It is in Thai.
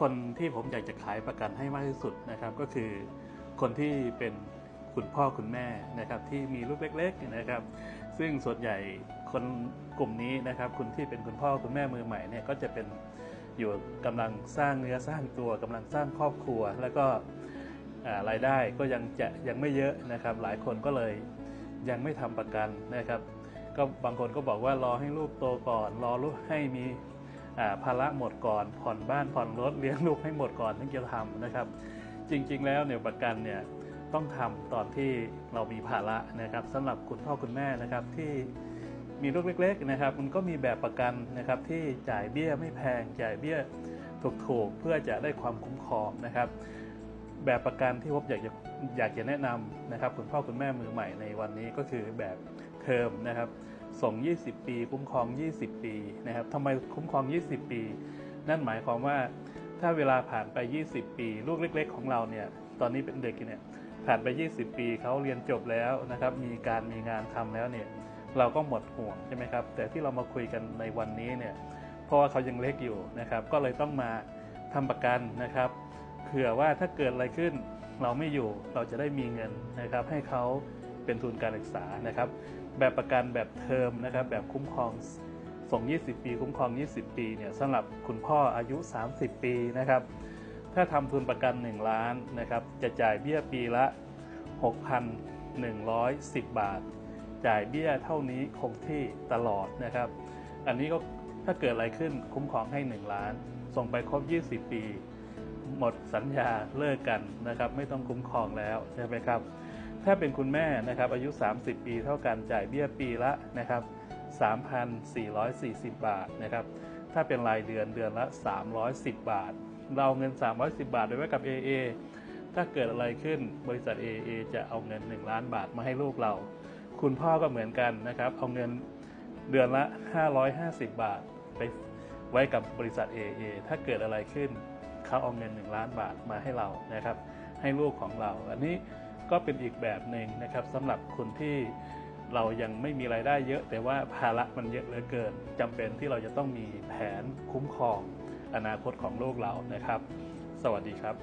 คนที่ผมอยากจะขายประกันให้มากที่สุดนะครับก็คือคนที่เป็นคุณพ่อคุณแม่นะครับที่มีลูกเล็กๆนะครับ ซึ่งส่วนใหญ่คนกลุ่มนี้นะครับคุณที่เป็นคุณพ่อคุณแม่มือใหม่เนี่ยก็จะเป็นอยู่กำลังสร้างเนื้อสร้างตัวกำลังสร้างครอบครัว แล้วก็ารายได้ก็ยังจะยังไม่เยอะนะครับ หลายคนก็เลยยังไม่ทำประกันนะครับ ก็บางคนก็บอกว่ารอให้ลูกโตก่อน รอลูกให้มี ภาระหมดก่อน ผ่อนบ้านผ่อนรถเลี้ยงลูกให้หมดก่อนถึงจะทำนะครับ จริง ๆ แล้วเนี่ยประกันเนี่ยต้องทำตอนที่เรามีภาระนะครับสำหรับคุณพ่อคุณแม่นะครับที่มีลูกเล็ก ๆ นะครับ มันก็มีแบบประกันนะครับที่จ่ายเบี้ยไม่แพงจ่ายเบี้ยถูกๆ เพื่อจะได้ความคุ้มครองนะครับ แบบประกันที่ผมอยากจะอยากจะแนะนำนะครับ คุณพ่อคุณแม่มือใหม่ในวันนี้ก็คือแบบเทอมนะครับ ส่ง 20 ปี คุ้มครอง 20 ปีนะครับทำไมคุ้มครอง 20 ปี นั่นหมายความว่าถ้าเวลาผ่านไป 20 ปี ลูกเล็ก ๆ ของเราเนี่ยตอนนี้เป็นเด็กเนี่ยผ่านไป 20 ปีเขาเรียนจบแล้วนะครับมีการมีงานทำแล้วเนี่ยเราก็หมดห่วงใช่ไหมครับแต่ที่เรามาคุยกันในวันนี้เนี่ยเพราะว่าเขายังเล็กอยู่นะครับก็เลยต้องมาทำประกันนะครับเผื่อว่าถ้าเกิดอะไรขึ้นเราไม่อยู่เราจะได้มีเงินนะครับให้เขา เป็นทุนการศึกษานะครับ แบบประกันแบบเทอมนะครับ แบบคุ้มครองส่ง 20 ปี คุ้มครอง 20 ปีเนี่ยสำหรับคุณพ่ออายุ 30 ปีนะครับ ถ้าทำทุนประกัน 1 ล้านนะครับ จะจ่ายเบี้ยปีละ 6,110 บาท จ่ายเบี้ยเท่านี้คงที่ตลอดนะครับ อันนี้ก็ถ้าเกิดอะไรขึ้นคุ้มครองให้ 1 ล้าน ส่งไปครบ 20 ปี หมดสัญญาเลิกกันนะครับ ไม่ต้องคุ้มครองแล้วใช่ไหมครับ ถ้าเป็นคุณแม่นะครับอายุ 30 ปีเท่ากันจ่ายเบี้ยปีละนะครับ3,440 บาทนะครับ ถ้าเป็นรายเดือนเดือนละ 310 บาท เราเอาเงิน 310 บาทไปไว้กับ AA ถ้าเกิดอะไรขึ้นบริษัท AA จะเอาเงิน 1 ล้านบาทมาให้ลูกเรา คุณพ่อก็เหมือนกันนะครับ เอาเงินเดือนละ 550 บาทไปไว้กับบริษัท AA ถ้าเกิดอะไรขึ้นเขาเอาเงิน 1 ล้านบาทมาให้เรานะครับ ให้ลูกของเรา อันนี้ ก็เป็นอีกแบบหนึ่งนะครับสำหรับคนที่เรายังไม่มีรายได้เยอะ แต่ว่าภาระมันเยอะเหลือเกินจำเป็นที่เราจะต้องมีแผนคุ้มครองอนาคตของโลกเรานะครับ สวัสดีครับ